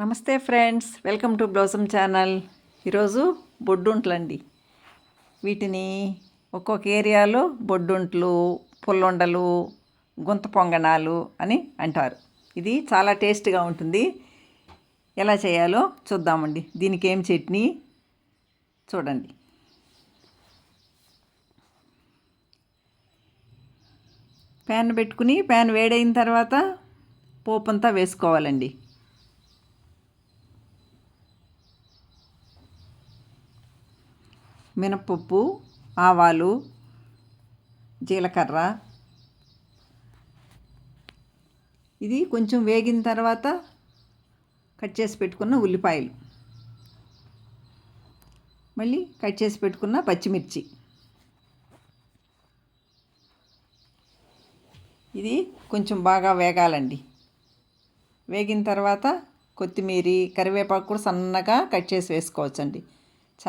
నమస్తే friends welcome to blossom channel. ఈరోజు బొడ్డుంట్లండి. వీటిని ఒక్కొక్క ఏరియాలో బొడ్డుంట్లు పుల్లొండలు గుంత పొంగనాలు అని అంటారు. ఇది చాలా టేస్ట్గా ఉంటుంది. ఎలా చేయాలో చూద్దామండి. దీనికి ఏం చట్నీ చూడండి. ప్యాన్ పెట్టుకుని ప్యాన్ వేడైన తర్వాత పోపు అంతా వేసుకోవాలండి. మినపప్పు ఆవాలు జీలకర్ర. ఇది కొంచెం వేగిన తర్వాత కట్ చేసి పెట్టుకున్న ఉల్లిపాయలు. మళ్ళీ కట్ చేసి పెట్టుకున్న పచ్చిమిర్చి. ఇది కొంచెం బాగా వేగాలండి. వేగిన తర్వాత కొత్తిమీర కరివేపాకు కూడా సన్నగా కట్ చేసి వేసుకోవచ్చండి.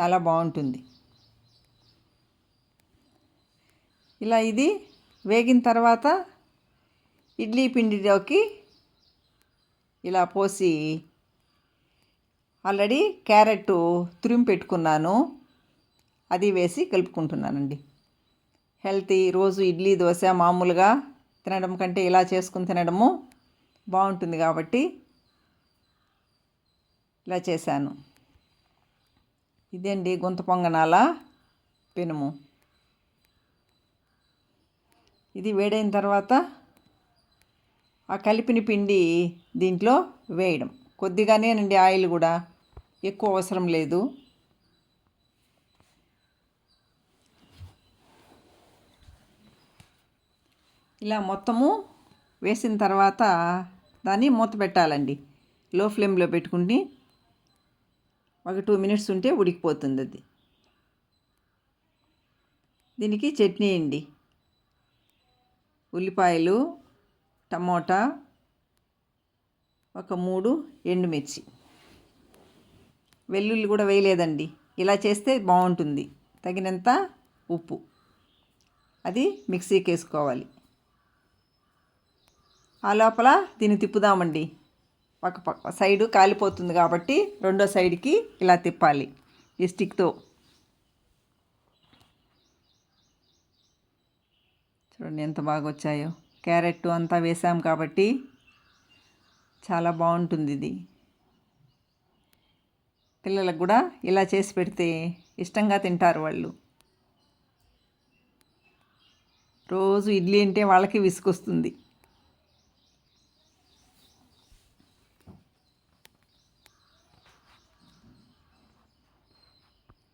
చాలా బాగుంటుంది. ఇలా ఇది వేగిన తర్వాత ఇడ్లీ పిండిలోకి ఇలా పోసి ఆల్రెడీ క్యారెట్ తురిమి పెట్టుకున్నాను. అది వేసి కలుపుకుంటున్నానండి. హెల్తీ రోజు ఇడ్లీ దోశ మామూలుగా తినడం కంటే ఇలా చేసుకుని తినడము బాగుంటుంది కాబట్టి ఇలా చేశాను. ఇదండి గుంత పొంగనాల పెనుము. ఇది వేడైన తర్వాత ఆ కలిపిన పిండి దీంట్లో వేయడం. కొద్దిగానేనండి ఆయిల్ కూడా. ఎక్కువ అవసరం లేదు. ఇలా మొత్తము వేసిన తర్వాత దాన్ని మూత పెట్టాలండి. లో ఫ్లేమ్లో పెట్టుకుని ఒక టూ మినిట్స్ ఉంటే ఉడికిపోతుంది అది. దీనికి చట్నీ అండి. ఉల్లిపాయలు టమోటా ఒక మూడు ఎండుమిర్చి. వెల్లుల్లి కూడా వేయలేదండి. ఇలా చేస్తే బాగుంటుంది. తగినంత ఉప్పు. అది మిక్సీకి వేసుకోవాలి. ఆ లోపల దీన్ని తిప్పుదామండి. ఒక పక్క సైడు కాలిపోతుంది కాబట్టి రెండో సైడ్కి ఇలా తిప్పాలి. ఈ స్టిక్తో. చూడండి ఎంత బాగా వచ్చాయో క్యారెట్ అంతా వేసాం కాబట్టి చాలా బాగుంటుంది ఇది. పిల్లలకు కూడా ఇలా చేసి పెడితే ఇష్టంగా తింటారు వాళ్ళు. రోజు ఇడ్లీ అంటే వాళ్ళకి విసుకొస్తుంది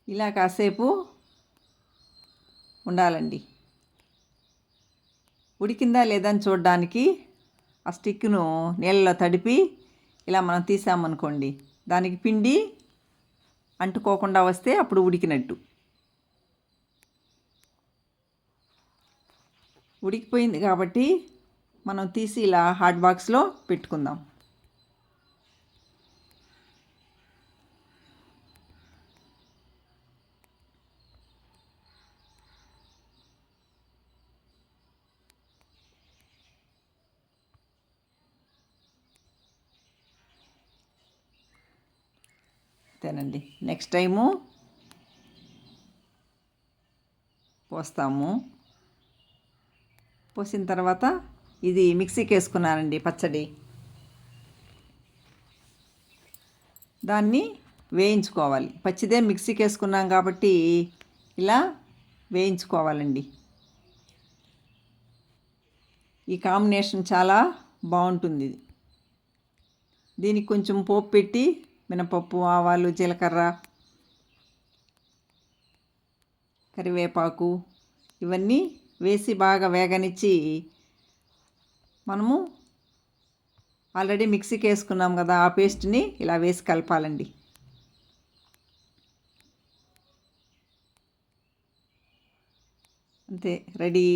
ఇలా కాసేపు ఉండాలండి. ఉడికిందా లేదని చూడడానికి ఆ స్టిక్ను నీళ్ళలో తడిపి ఇలా మనం తీసామనుకోండి దానికి పిండి అంటుకోకుండా వస్తే అప్పుడు ఉడికినట్టు. ఉడికిపోయింది కాబట్టి మనం తీసి ఇలా హాట్ బాక్స్లో పెట్టుకుందాం. అంతేనండి నెక్స్ట్ టైము పోస్తాము. పోసిన తర్వాత ఇది మిక్సీకి వేసుకున్నానండి పచ్చడి. దాన్ని వేయించుకోవాలి. పచ్చిదే మిక్సీకి వేసుకున్నాం కాబట్టి ఇలా వేయించుకోవాలండి. ఈ కాంబినేషన్ చాలా బాగుంటుంది. దీనికి కొంచెం పోపు పెట్టి మినపప్పు ఆవాలు జీలకర్ర కరివేపాకు ఇవన్నీ వేసి బాగా వేగనిచ్చి మనము ఆల్రెడీ మిక్సీకి వేసుకున్నాం కదా ఆ పేస్ట్ని ఇలా వేసి కలపాలండి. అంతే రెడీ.